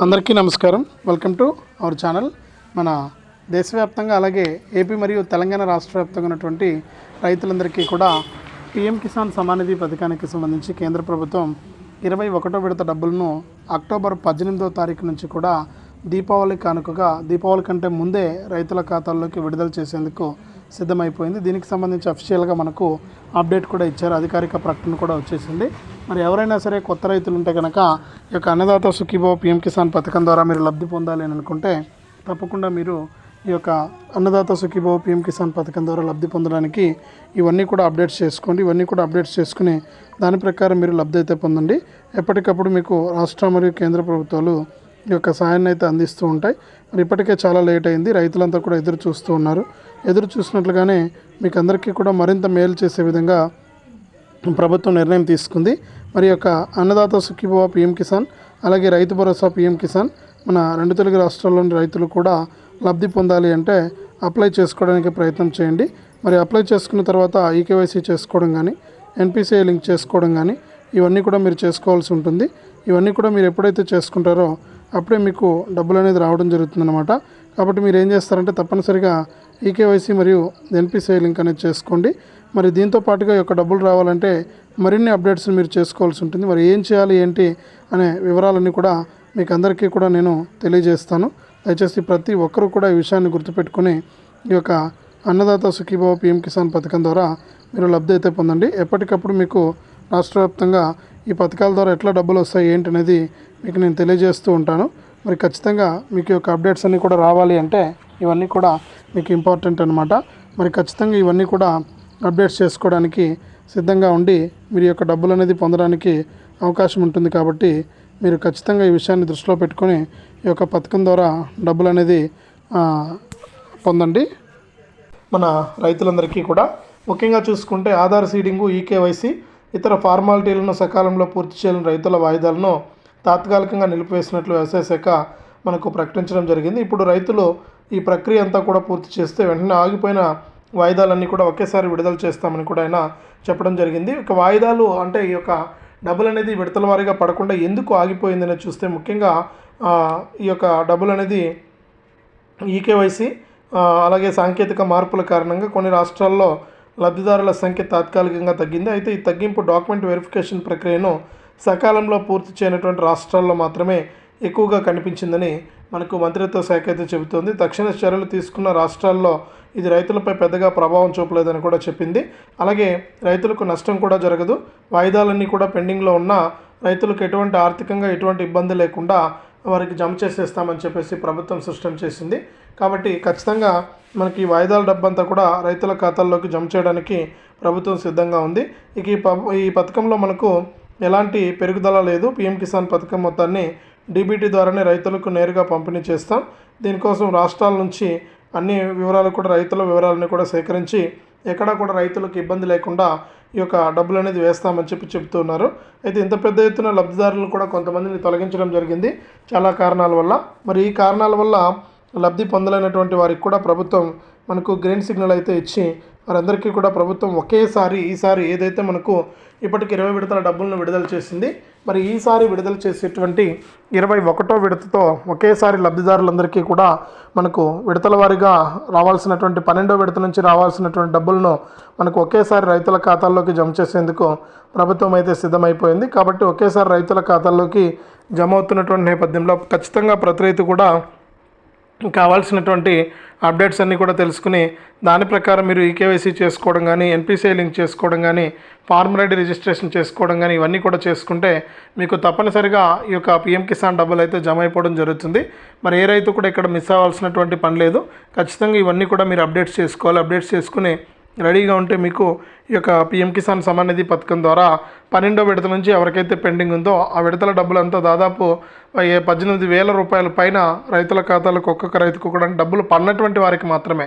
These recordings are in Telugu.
అందరికీ నమస్కారం. వెల్కమ్ టు అవర్ ఛానల్ మన దేశవ్యాప్తంగా అలాగే ఏపీ మరియు తెలంగాణ రాష్ట్ర వ్యాప్తంగా ఉన్నటువంటి రైతులందరికీ కూడా పిఎం కిసాన్ సమానిధి పథకానికి సంబంధించి కేంద్ర ప్రభుత్వం ఇరవై ఒకటో విడత డబ్బులను అక్టోబర్ పద్దెనిమిదో తారీఖు నుంచి కూడా దీపావళి కానుకగా దీపావళి కంటే ముందే రైతుల ఖాతాల్లోకి విడుదల చేసేందుకు సిద్ధమైపోయింది. దీనికి సంబంధించి అఫీషియల్గా మనకు అప్డేట్ కూడా ఇచ్చారు. అధికారిక ప్రకటన కూడా వచ్చేసింది. మరి ఎవరైనా సరే కొత్త రైతులు ఉంటే కనుక ఈ యొక్క అన్నదాత సుఖీభావ పిఎం కిసాన్ పథకం ద్వారా మీరు లబ్ధి పొందాలి అని అనుకుంటే తప్పకుండా మీరు ఈ యొక్క అన్నదాత సుఖీభావ పిఎం కిసాన్ పథకం ద్వారా లబ్ధి పొందడానికి ఇవన్నీ కూడా అప్డేట్స్ చేసుకోండి. ఇవన్నీ కూడా అప్డేట్స్ చేసుకుని దాని ప్రకారం మీరు లబ్ధి అయితే పొందండి. ఎప్పటికప్పుడు మీకు రాష్ట్ర మరియు కేంద్ర ప్రభుత్వాలు యొక్క సాయాన్ని అయితే అందిస్తూ ఉంటాయి. మరి ఇప్పటికే చాలా లేట్ అయింది. రైతులంతా కూడా ఎదురు చూస్తూ ఉన్నారు. ఎదురు చూసినట్లుగానే మీకు అందరికీ కూడా మరింత మేలు చేసే విధంగా ప్రభుత్వం నిర్ణయం తీసుకుంది. మరి యొక్క అన్నదాత సుఖీభవ పిఎం కిసాన్ అలాగే రైతు భరోసా పిఎం కిసాన్ మన రెండు తెలుగు రాష్ట్రాల్లోని రైతులు కూడా లబ్ధి పొందాలి అంటే అప్లై చేసుకోవడానికి ప్రయత్నం చేయండి. మరి అప్లై చేసుకున్న తర్వాత ఈకేవైసీ చేసుకోవడం కానీ ఎన్పిసిఐ లింక్ చేసుకోవడం కానీ ఇవన్నీ కూడా మీరు చేసుకోవాల్సి ఉంటుంది. ఇవన్నీ కూడా మీరు ఎప్పుడైతే చేసుకుంటారో అప్పుడే మీకు డబ్బులు అనేది రావడం జరుగుతుందన్నమాట. కాబట్టి మీరు ఏం చేస్తారంటే తప్పనిసరిగా ఈకేవైసీ మరియు ఎన్పిసిఐ లింక్ అనేది చేసుకోండి. మరి దీంతో పాటుగా ఈ యొక్క డబ్బులు రావాలంటే మరిన్ని అప్డేట్స్ మీరు చేసుకోవాల్సి ఉంటుంది. మరి ఏం చేయాలి ఏంటి అనే వివరాలన్నీ కూడా మీకు అందరికీ కూడా నేను తెలియజేస్తాను. దయచేసి ప్రతి ఒక్కరూ కూడా ఈ విషయాన్ని గుర్తుపెట్టుకొని ఈ యొక్క అన్నదాత సుఖీభావ పిఎం కిసాన్ పథకం ద్వారా మీరు లబ్ధి అయితే పొందండి. ఎప్పటికప్పుడు మీకు రాష్ట్ర వ్యాప్తంగా ఈ పథకాల ద్వారా ఎట్లా డబ్బులు వస్తాయి ఏంటి అనేది మీకు నేను తెలియజేస్తూ ఉంటాను. మరి ఖచ్చితంగా మీకు యొక్క అప్డేట్స్ అన్నీ కూడా రావాలి అంటే ఇవన్నీ కూడా మీకు ఇంపార్టెంట్ అనమాట మరి ఖచ్చితంగా ఇవన్నీ కూడా అప్డేట్స్ చేసుకోవడానికి సిద్ధంగా ఉండి మీరు యొక్క డబ్బులు అనేది పొందడానికి అవకాశం ఉంటుంది కాబట్టి మీరు ఖచ్చితంగా ఈ విషయాన్ని దృష్టిలో పెట్టుకొని ఈ యొక్క పథకం ద్వారా డబ్బులు అనేది పొందండి. మన రైతులందరికీ కూడా ముఖ్యంగా చూసుకుంటే ఆధార్ సీడింగు ఈకేవైసీ ఇతర ఫార్మాలిటీలను సకాలంలో పూర్తి చేయని రైతుల వాయిదాలను తాత్కాలికంగా నిలిపివేసినట్లు వ్యవసాయ శాఖ మనకు ప్రకటించడం జరిగింది. ఇప్పుడు రైతులు ఈ ప్రక్రియ అంతా కూడా పూర్తి చేస్తే వెంటనే ఆగిపోయిన వాయిదాలన్నీ కూడా ఒకేసారి విడుదల చేస్తామని కూడా ఆయన చెప్పడం జరిగింది. ఇక వాయిదాలు అంటే ఈ యొక్క డబ్బులు అనేది విడతల వారీగా పడకుండా ఎందుకు ఆగిపోయిందని చూస్తే ముఖ్యంగా ఈ యొక్క డబ్బులు అనేది ఈకేవైసీ అలాగే సాంకేతిక మార్పుల కారణంగా కొన్ని రాష్ట్రాల్లో లబ్ధిదారుల సంఖ్య తాత్కాలికంగా తగ్గింది. అయితే ఈ తగ్గింపు డాక్యుమెంట్ వెరిఫికేషన్ ప్రక్రియను సకాలంలో పూర్తి చేయనటువంటి రాష్ట్రాల్లో మాత్రమే ఎక్కువగా కనిపించిందని మనకు మంత్రిత్వ శాఖ అయితే చెబుతోంది. తక్షణ చర్యలు తీసుకున్న రాష్ట్రాల్లో ఇది రైతులపై పెద్దగా ప్రభావం చూపలేదని కూడా చెప్పింది. అలాగే రైతులకు నష్టం కూడా జరగదు. వాయిదాలన్నీ కూడా పెండింగ్లో ఉన్న రైతులకు ఎటువంటి ఆర్థికంగా ఎటువంటి ఇబ్బంది లేకుండా వారికి జమ చేసేస్తామని చెప్పేసి ప్రభుత్వం స్పష్టం చేసింది. కాబట్టి ఖచ్చితంగా మనకి ఈ వాయిదాల డబ్బంతా కూడా రైతుల ఖాతాల్లోకి జమ చేయడానికి ప్రభుత్వం సిద్ధంగా ఉంది. ఇక ఈ ప ఈ పథకంలో మనకు ఎలాంటి పెరుగుదల లేదు. పీఎం కిసాన్ పథకం మొత్తాన్ని డీబీటీ ద్వారానే రైతులకు నేరుగా పంపిణీ చేస్తాం. దీనికోసం రాష్ట్రాల నుంచి అన్ని వివరాలు కూడా రైతుల వివరాలను కూడా సేకరించి ఎక్కడా కూడా రైతులకు ఇబ్బంది లేకుండా ఈ యొక్క డబ్బులు అనేది వేస్తామని చెప్పి చెబుతున్నారు. అయితే ఇంత పెద్ద ఎత్తున లబ్ధిదారులను కూడా కొంతమందిని తొలగించడం జరిగింది. చాలా కారణాల వల్ల. మరి ఈ కారణాల వల్ల లబ్ధి పొందలేనటువంటి వారికి కూడా ప్రభుత్వం మనకు గ్రీన్ సిగ్నల్ అయితే ఇచ్చి వారందరికీ కూడా ప్రభుత్వం ఒకేసారి ఈసారి ఏదైతే మనకు ఇప్పటికి ఇరవై విడతల డబ్బులను విడుదల చేసింది మరి ఈసారి విడుదల చేసేటువంటి ఇరవై ఒకటో విడతతో ఒకేసారి లబ్ధిదారులందరికీ కూడా మనకు విడతల వారీగా రావాల్సినటువంటి పన్నెండో విడత నుంచి రావాల్సినటువంటి డబ్బులను మనకు ఒకేసారి రైతుల ఖాతాల్లోకి జమ చేసేందుకు ప్రభుత్వం అయితే సిద్ధమైపోయింది. కాబట్టి ఒకేసారి రైతుల ఖాతాల్లోకి జమ అవుతున్నటువంటి నేపథ్యంలో ఖచ్చితంగా ప్రతి రైతు కూడా కావాల్సినటువంటి అప్డేట్స్ అన్నీ కూడా తెలుసుకుని దాని ప్రకారం మీరు ఈకేవైసీ చేసుకోవడం కానీ ఎన్పిసిఐ లింక్ చేసుకోవడం కానీ ఫార్మర్ ఐడి రిజిస్ట్రేషన్ చేసుకోవడం కానీ ఇవన్నీ కూడా చేసుకుంటే మీకు తప్పనిసరిగా ఈ యొక్క పిఎం కిసాన్ డబ్బులు అయితే జమ అయిపోవడం జరుగుతుంది. మరి ఏ రైతు కూడా ఇక్కడ మిస్ అవ్వాల్సినటువంటి పని లేదు. ఖచ్చితంగా ఇవన్నీ కూడా మీరు అప్డేట్స్ చేసుకోవాలి. అప్డేట్స్ చేసుకుని రెడీగా ఉంటే మీకు ఈ యొక్క పిఎం కిసాన్ సమాన్ నిధి పథకం ద్వారా పన్నెండో విడత నుంచి ఎవరికైతే పెండింగ్ ఉందో ఆ విడతల డబ్బులంతా దాదాపు పద్దెనిమిది వేల రూపాయల పైన రైతుల ఖాతాలకు ఒక్కొక్క రైతుకు కూడా డబ్బులు పన్నటువంటి వారికి మాత్రమే.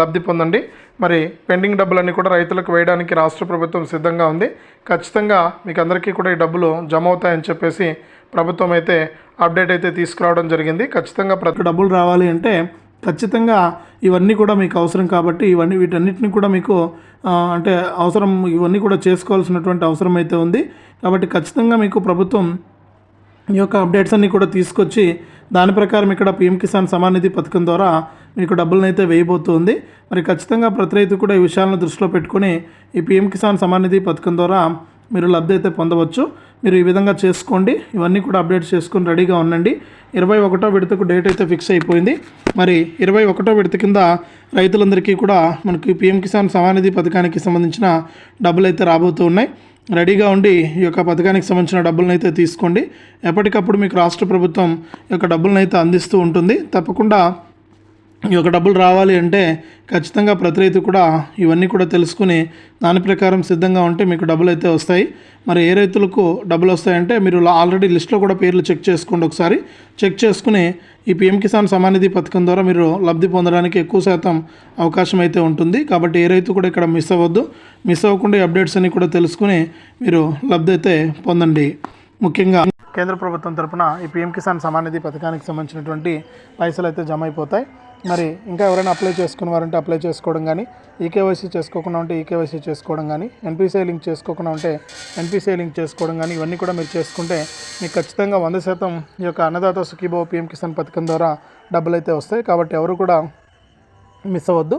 లబ్ధి పొందండి. మరి పెండింగ్ డబ్బులన్నీ కూడా రైతులకు వేయడానికి రాష్ట్ర ప్రభుత్వం సిద్ధంగా ఉంది. ఖచ్చితంగా మీకు అందరికీ కూడా ఈ డబ్బులు జమ అవుతాయని చెప్పేసి ప్రభుత్వం అయితే అప్డేట్ అయితే తీసుకురావడం జరిగింది. ఖచ్చితంగా ప్రతి డబ్బులు రావాలి అంటే ఖచ్చితంగా ఇవన్నీ కూడా మీకు అవసరం కాబట్టి ఇవన్నీ వీటన్నిటిని కూడా మీకు అంటే అవసరం ఇవన్నీ కూడా చేసుకోవాల్సినటువంటి అవసరం అయితే ఉంది. కాబట్టి ఖచ్చితంగా మీకు ప్రభుత్వం ఈ యొక్క అప్డేట్స్ అన్నీ కూడా తీసుకొచ్చి దాని ప్రకారం ఇక్కడ పీఎం కిసాన్ సమానిధి పథకం ద్వారా మీకు డబ్బులను అయితే వేయబోతుంది. మరి ఖచ్చితంగా ప్రతి రైతు కూడా ఈ విషయాలను దృష్టిలో పెట్టుకుని ఈ పిఎం కిసాన్ సమాన్ నిధి పథకం ద్వారా మీరు లబ్ధి అయితే పొందవచ్చు. మీరు ఈ విధంగా చేసుకోండి. ఇవన్నీ కూడా అప్డేట్ చేసుకొని రెడీగా ఉండండి. ఇరవై ఒకటో విడతకు డేట్ అయితే ఫిక్స్ అయిపోయింది. మరి ఇరవై ఒకటో విడత కింద రైతులందరికీ కూడా మనకి పిఎం కిసాన్ సమానిధి పథకానికి సంబంధించిన డబ్బులు అయితే రాబోతూ ఉన్నాయి. రెడీగా ఉండి ఈ యొక్క పథకానికి సంబంధించిన డబ్బులను అయితే తీసుకోండి. ఎప్పటికప్పుడు మీకు రాష్ట్ర ప్రభుత్వం ఈ యొక్క డబ్బులను అయితే అందిస్తూ ఉంటుంది. తప్పకుండా ఈ యొక్క డబ్బులు రావాలి అంటే ఖచ్చితంగా ప్రతి రైతు కూడా ఇవన్నీ కూడా తెలుసుకుని దాని ప్రకారం సిద్ధంగా ఉంటే మీకు డబ్బులు అయితే వస్తాయి. మరి ఏ రైతులకు డబ్బులు వస్తాయంటే మీరు ఆల్రెడీ లిస్ట్లో కూడా పేర్లు చెక్ చేసుకోండి ఒకసారి. చెక్ చేసుకుని ఈ పిఎం కిసాన్ సమానిధి పథకం ద్వారా మీరు లబ్ధి పొందడానికి ఎక్కువ శాతం అవకాశం అయితే ఉంటుంది. కాబట్టి ఏ రైతు కూడా ఇక్కడ మిస్ అవ్వద్దు. మిస్ అవ్వకుండా అప్డేట్స్ అన్ని కూడా తెలుసుకుని మీరు లబ్ధి అయితే పొందండి. ముఖ్యంగా కేంద్ర ప్రభుత్వం తరపున ఈ పిఎం కిసాన్ సమాన్ నిధి పథకానికి సంబంధించినటువంటి పైసలు అయితే జమ అయిపోతాయి మరి ఇంకా ఎవరైనా అప్లై చేసుకున్న వారంటే అప్లై చేసుకోవడం కానీ ఈకేవైసీ చేసుకోకుండా ఉంటే ఈకేవైసీ చేసుకోవడం కానీ ఎన్పిసిఐ లింక్ చేసుకోకుండా ఉంటే ఎన్పిసిఐ లింక్ చేసుకోవడం కానీ ఇవన్నీ కూడా మీరు చేసుకుంటే మీకు ఖచ్చితంగా వంద శాతం ఈ యొక్క అన్నదాత సుఖీభావ పీఎం కిసాన్ పథకం ద్వారా డబ్బులు అయితే వస్తాయి. కాబట్టి ఎవరు కూడా మిస్ అవ్వద్దు.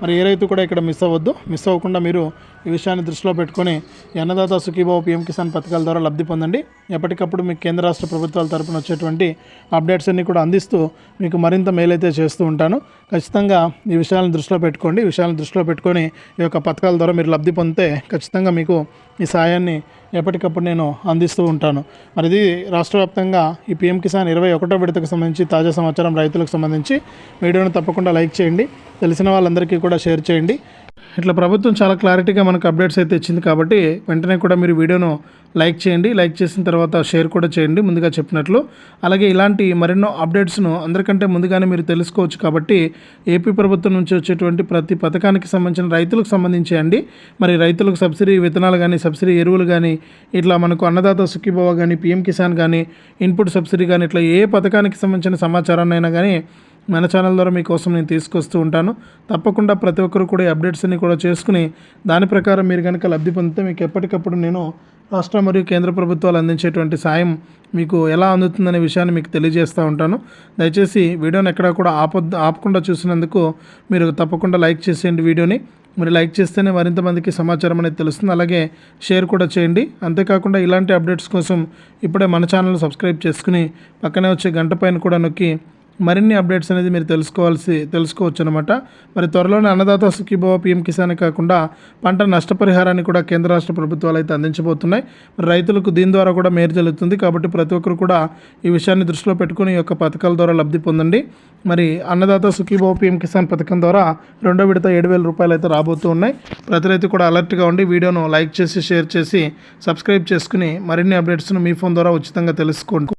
మరి ఏ రైతు కూడా ఇక్కడ మిస్ అవ్వద్దు. మిస్ అవ్వకుండా మీరు ఈ విషయాన్ని దృష్టిలో పెట్టుకొని అన్నదాత సుఖీభావ పీఎం కిసాన్ పథకాల ద్వారా లబ్ధి పొందండి. ఎప్పటికప్పుడు మీకు కేంద్ర రాష్ట్ర ప్రభుత్వాల తరపున వచ్చేటువంటి అప్డేట్స్ అన్ని కూడా అందిస్తూ మీకు మరింత మేలైతే చేస్తూ ఉంటాను. ఖచ్చితంగా ఈ విషయాలను దృష్టిలో పెట్టుకోండి. ఈ విషయాలను దృష్టిలో పెట్టుకొని ఈ యొక్క పథకాల ద్వారా మీరు లబ్ధి పొందితే ఖచ్చితంగా మీకు ఈ సాయాన్ని ఎప్పటికప్పుడు నేను అందిస్తూ ఉంటాను. మరి ఇది రాష్ట్ర వ్యాప్తంగా ఈ పీఎం కిసాన్ ఇరవై ఒకటో విడతకు సంబంధించి తాజా సమాచారం రైతులకు సంబంధించి. వీడియోను తప్పకుండా లైక్ చేయండి. తెలిసిన వాళ్ళందరికీ కూడా షేర్ చేయండి. ఇట్లా ప్రభుత్వం చాలా క్లారిటీగా మనకు అప్డేట్స్ అయితే ఇచ్చింది కాబట్టి వెంటనే కూడా మీరు వీడియోను లైక్ చేయండి. లైక్ చేసిన తర్వాత షేర్ కూడా చేయండి ముందుగా చెప్పినట్లు. అలాగే ఇలాంటి మరెన్నో అప్డేట్స్ను అందరికంటే ముందుగానే మీరు తెలుసుకోవచ్చు కాబట్టి ఏపీ ప్రభుత్వం నుంచి వచ్చేటువంటి ప్రతి పథకానికి సంబంధించిన రైతులకు సంబంధించి అండి. మరి రైతులకు సబ్సిడీ విత్తనాలు కానీ సబ్సిడీ ఎరువులు కానీ ఇట్లా మనకు అన్నదాత సుఖీభవ కానీ పీఎం కిసాన్ కానీ ఇన్పుట్ సబ్సిడీ కానీ ఇట్లా ఏ పథకానికి సంబంధించిన సమాచారాన్ని అయినా కానీ మన ఛానల్ ద్వారా మీకోసం నేను తీసుకొస్తూ ఉంటాను. తప్పకుండా ప్రతి ఒక్కరు కూడా ఈ అప్డేట్స్ అన్ని కూడా చేసుకుని దాని ప్రకారం మీరు కనుక లబ్ధి పొందితే మీకు ఎప్పటికప్పుడు నేను రాష్ట్ర మరియు కేంద్ర ప్రభుత్వాలు అందించేటువంటి సాయం మీకు ఎలా అందుతుందనే విషయాన్ని మీకు తెలియజేస్తూ ఉంటాను. దయచేసి వీడియోని ఎక్కడా కూడా ఆపొద్దు ఆపకుండా చూసినందుకు మీరు తప్పకుండా లైక్ చేసేయండి వీడియోని. మరి లైక్ చేస్తేనే మరింత మందికి సమాచారం అనేది తెలుస్తుంది. అలాగే షేర్ కూడా చేయండి. అంతేకాకుండా ఇలాంటి అప్డేట్స్ కోసం ఇప్పుడే మన ఛానల్ సబ్స్క్రైబ్ చేసుకుని పక్కనే వచ్చే గంట పైన కూడా నొక్కి మరిన్ని అప్డేట్స్ అనేది మీరు తెలుసుకోవాల్సి తెలుసుకోవచ్చు అనమాట మరి త్వరలోనే అన్నదాత సుఖీభవ పిఎం కిసాన్ కాకుండా పంట నష్టపరిహారాన్ని కూడా కేంద్ర రాష్ట్ర ప్రభుత్వాలు అయితే అందించబోతున్నాయి. మరి రైతులకు దీని ద్వారా కూడా మేలు జరుగుతుంది. కాబట్టి ప్రతి ఒక్కరు కూడా ఈ విషయాన్ని దృష్టిలో పెట్టుకుని ఈ యొక్క పథకాల ద్వారా లబ్ధి పొందండి. మరి అన్నదాత సుఖీభవ పిఎం కిసాన్ పథకం ద్వారా రెండో విడత ఏడు వేల రూపాయలు అయితే రాబోతూ ఉన్నాయి. ప్రతి రైతు కూడా అలర్ట్గా ఉండి వీడియోను లైక్ చేసి షేర్ చేసి సబ్స్క్రైబ్ చేసుకుని మరిన్ని అప్డేట్స్ను మీ ఫోన్ ద్వారా ఉచితంగా తెలుసుకోండి.